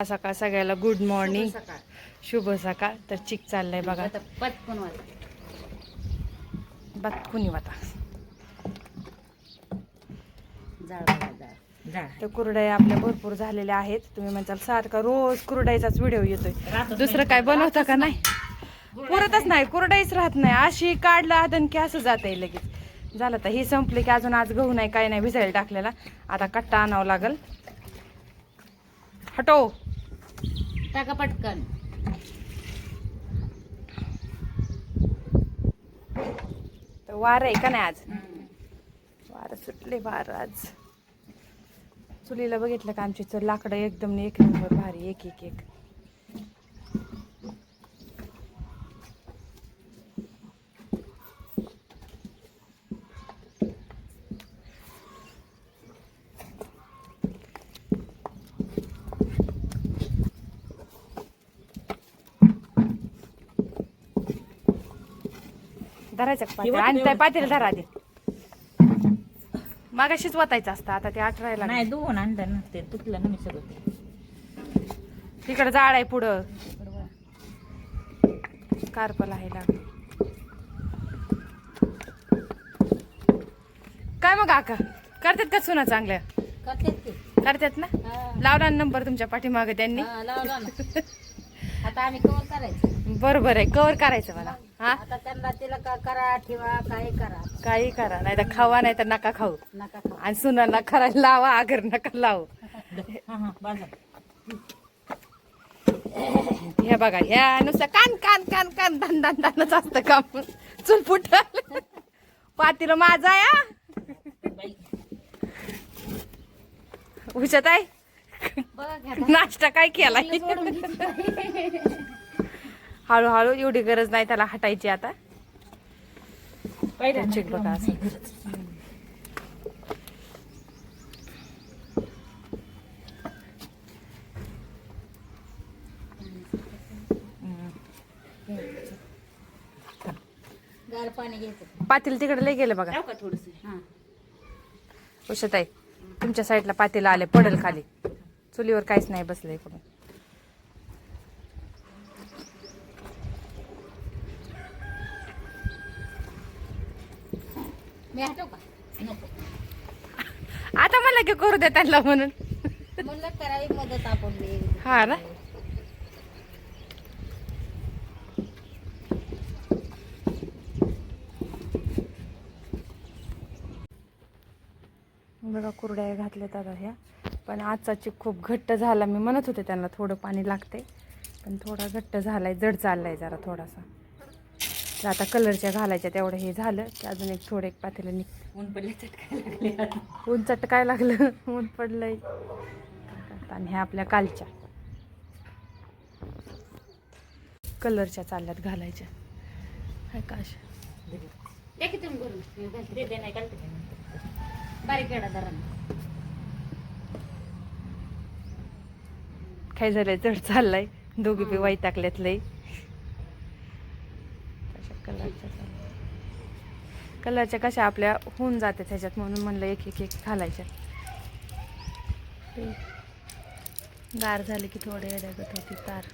सकाळ सगळ्याला good morning शुभ सकाळ. तर चिक चाललंय बघा. बघ कुणी वाता तर कुरडया आपल्या भरपूर झालेल्या आहेत. तुम्ही म्हणताल सारखा रोज कुरडाईचाच व्हिडिओ येतोय. दुसरं काय बनवता का नाही? पुरतच नाही. कुरडाईच राहत नाही. अशी काढलं आदन की असं जात आहे लगेच. झालं तर ही संपली की अजून आज गहू नाही काही नाही भिजायला टाकलेला. आता कट्टा आणावं लागल. हटो. टाका पटकन. तर वार आहे का नाही आज? वार सुटले वार आज. चुलीला बघितलं का आमची? लाकडं एकदम एक नंबर भारी एक एक एक. धरायचं? आणि त्या पातेल धरा दे मागाशीच वतायचं असतं आता ते आठरायला नाही दोन आणलं ना ते तुटलं ना मी सगळं तिकडे जाळ आहे पुढं. कारपल आहे काय मग आका करतात का सुना चांगल्या? करतात ना. लावला नंबर तुमच्या पाठीमागे त्यांनी? आता आम्ही कवर करायचं. बरोबर आहे कवर करायचं मला. हा? आता त्यांना तिला का करा ठेवा काही करा. काही करा नाही तर खावा नाही तर नका खाऊ. नका खाऊ. आणि सुनांना करायला लावा आगर नका लावू. हा हा हे बघा ह्या नुसतं कान कान कान कान धान धान धानच असतं काम. चुल पातील माझा या. बाई उचत आहे बघा. घ्या नाश्ता काय केलाय? सोडून. हळूहळू एवढी गरज नाही त्याला हटायची आता. चिक बघा असं. गार पाणी घ्यायचं. पातील तिकडे लय गेलं बघा. हा. आहे तुमच्या साईडला पातील आले पडल खाली. चुलीवर काहीच नाही बसलं इकडून मी हटव का? नको. आता मला की करू दे त्यांना म्हणून. म्हणलं करावी मदत आपण. हा ना. बघा कुरड्या घातल्यात आता ह्या. पण आजचा चिक खूप घट्ट झाला. मी म्हणत होते त्यांना थोडं पाणी लागते पण थोडा घट्ट झालाय. जड चाललाय जरा थोडासा. तर आता कलरच्या घालायच्या तेवढं हे झालं की अजून एक थोडं एक पातेलं निघ ऊन पडले चटकाय लागले आता. ऊन चटकाय लागलं ऊन पडलंय. आणि ह्या आपल्या कालच्या. कलरच्या चालल्यात घालायच्या. हाय का. काय झालंय? जड चाललाय. दोघी बी वाईट टाकल्यात लय तशा कलरच्या कलरच्या कशा आपल्या होऊन जाते त्याच्यात म्हणून म्हणलं एक एक एक घालायच्या. गार झाले की थोडे येड्यागत होती तार.